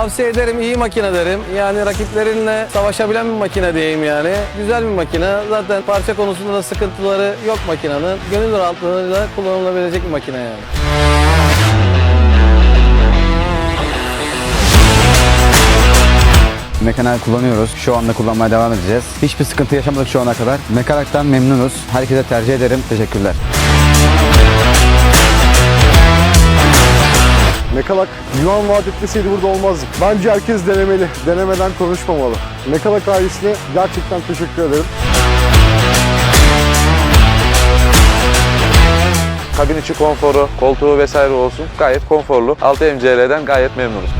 Tavsiye ederim iyi makine derim. Yani rakiplerinle savaşabilen bir makine diyeyim yani. Güzel bir makine. Zaten parça konusunda da sıkıntıları yok makinenin. Gönül rahatlığıyla kullanılabilecek bir makine yani. Mekanel kullanıyoruz. Şu anda kullanmaya devam edeceğiz. Hiçbir sıkıntı yaşamadık şu ana kadar. Mekanaktan memnunuz. Herkese tercih ederim. Teşekkürler. Mekalak Yunan vaat etmeseydi burada olmazdık. Bence herkes denemeli. Denemeden konuşmamalı. Mekalak ailesine gerçekten teşekkür ederim. Kabin içi konforu, koltuğu vesaire olsun gayet konforlu. 6 MCL'den gayet memnunuz.